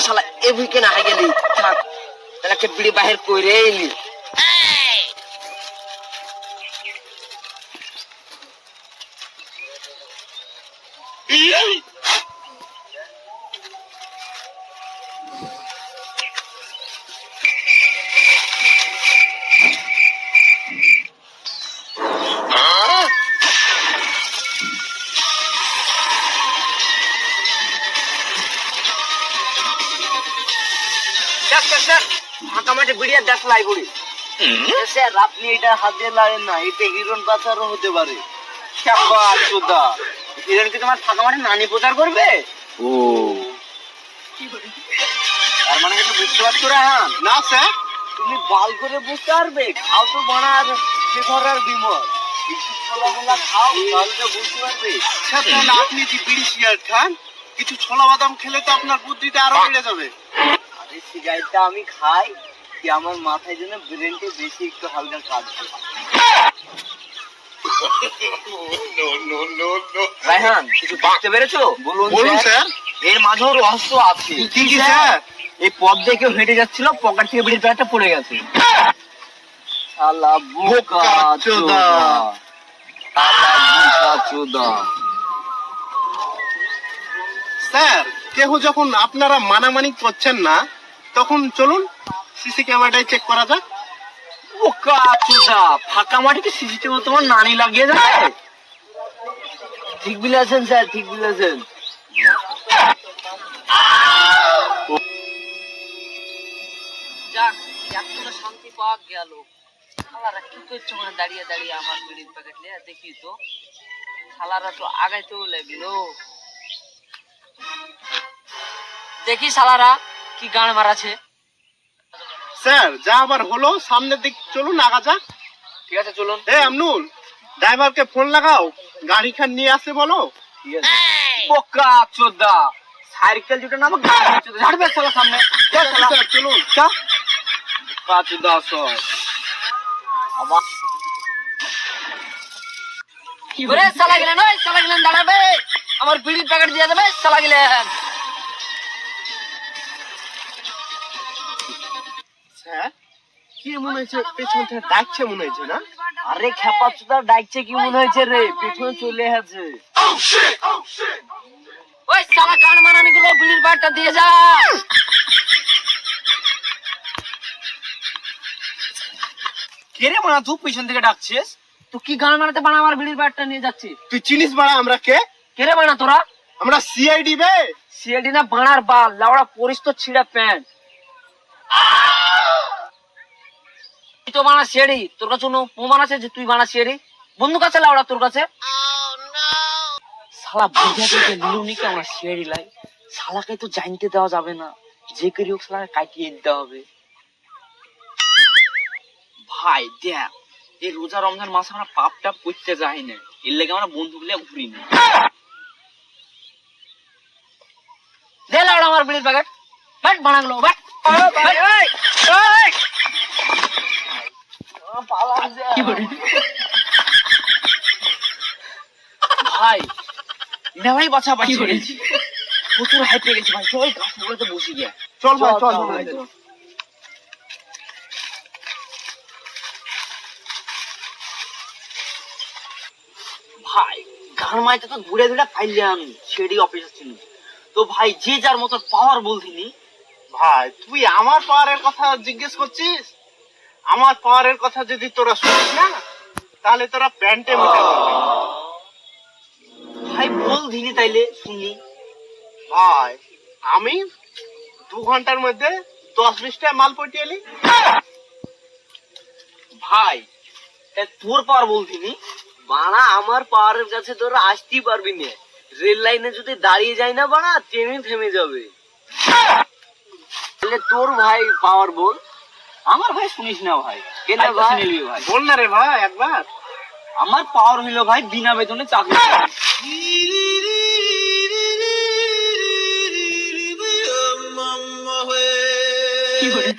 শালা এভুকে না হাই থাক একটা বিড়ি বাহির করে এলি স্যার স্যার স্যার ফাঁকা মাঠে বিড়ি। দেখ লাই করি স্যার আপনি এটা হাতে লাগেন না এটা হিরণ পাচারও হতে পারে। চোদা হিরণ কি তোমার ফাঁকা মাঠে নানি প্রচার করবে? ও। তার মানে কিছু বুঝতে পারছ রাহান না স্যার। তুমি বাল করে বুঝতে পারবে খাও তো বানার শেখর আর বিমল। আপনি কি বিড়ি সিগারেট খান? কিছু ছোলা বাদাম খেলে তো আপনার বুদ্ধিটা আরও বেড়ে যাবে। আরে সিগারেটটা আমি খাই কি আমার মাথায় ব্রেনটা বেশি একটু হালকা কাজ করে। রায়হান কিছু বুঝতে পেরেছ? বলুন বলুন স্যার। এর মাঝেও রহস্য আছে। কি কি স্যার এই পথ দিয়ে কেউ হেঁটে যাচ্ছিল পকেট থেকে বিড়ির প্যাকেটটা পড়ে গেছে। শালা বোকা চোদা। স্যার কেহ যখন আপনারা মানামানি করছেন না তখন চলুন সিসি ক্যামেরাটাই চেক করা যাক। বোকা চোদা, ফাঁকা মাটিতে সিসিটিভি তোমার নানি লাগিয়ে দেয় ঠিক বলেছেন স্যার, ঠিক বলেছেন। যাক শান্তি পাওয়া গেল। শালারা কি করছে ওখানে দাঁড়িয়ে দাঁড়িয়ে আমার প্যাকেট নিয়ে? দেখি তো। শালারা তো আগাইতেও লাগল। দেখি শালারা কি গান মারাছে? স্যার যা আবার হলো সামনের দিক চলুন আগা যাক। ঠিক আছে চলুন। এ আমনুল ড্রাইভারকে ফোন লাগাও গাড়ি খান নিয়ে আসে বলো। ঠিক আছে। বোকা চোদা সাইকেল নামক গাড়ি চোদা ঝাড়বে শালা সামনে। চল চলুন। চল। বোকা চোদা সব। আমার ওরে শালা গেলেন ওই শালা গেলেন দাঁড়াবে। আমার বিড়ির প্যাকেট দিয়ে দেবে শালা গেলেন। স্যার কি মনে হয়েছে? পেছন থেকে ডাকছে মনে হয়েছে না? আরে খেপা চোদা ডাকছে কি মনে হয়েছে রে? পেছনে চলে আছে ওই শালা গান মারানি গুলো বিড়ির প্যাকেটটা দিয়ে যা। কে রে মানা তুই পিছন থেকে ডাকছিস? তুই কি গান মারাতে বানা আমার বিড়ির প্যাকেটটা নিয়ে যাচ্ছি তুই চিনিস বাড়া আমরা কে? কে রে বানা তোরা? আমরা সিআইডি বে। সিএডি না বানার বাল লাউড়া পরিস তো ছিঁড়া প্যান্ট। তুই তো বানা সিএডি তোর কাছে কোনো প্রমাণ আছে যে তুই বানা সিএডি বন্দুক আছে লাউড়া তোর কাছে। শালা বুঝা দিতে লিলুনি কে আমরা সিএডি লাই? শালাকে তো জানতে দেওয়া যাবে না। যে করি হোক শালাকে কাটিয়ে দিতে হবে। ভাই দেখ এই রোজা রমজান মাসে আমরা পাপ টাপ করতে যাই না। এর লেগে আমরা বন্ধু গুলো ঘুরি না। দে লাউড়া আমার বিড়ির প্যাকেট ব্যাট বানাগুলো ব্যাট। ভাই নেওয়াই বাছা বাছি প্রচুর হাই পেয়ে গেছি ভাই চল গাছগুলোতে বসে গিয়ে। চল ভাই চল মাইতে তো ঘুরে ঘুরে ফাইলাম সেডি অফিসে ছিল। তো ভাই যে যার মতো পাওয়ার বলছিনি ভাই তুই আমার পাওয়ারের কথা জিজ্ঞেস করছিস? আমার পাওয়ারের কথা যদি তোরা শুনিস না, তাহলে তোরা প্যান্টে মুখে ভাই, বল দিনি তাইলে শুনি ভাই, আমি দু ঘণ্টার মধ্যে দশ বিশটা মাল পটিয়ে ভাই তোর পাওয়ার বলছিনি বাড়া, আমার পাওয়ারের কাছে তোরা আসতেই পারবি না। রেল লাইনে যদি দাঁড়িয়ে যায় না বাড়া, ট্রেনে থেমে যাবে। তোর ভাই পাওয়ার বল আমার ভাই শুনিস না ভাই গেলে আরেকটা ভাই? নিলি ভাই বল না রে ভাই একবার আমার পাওয়ার হইল ভাই বিনা বেতনে চাকরি করা। কি করে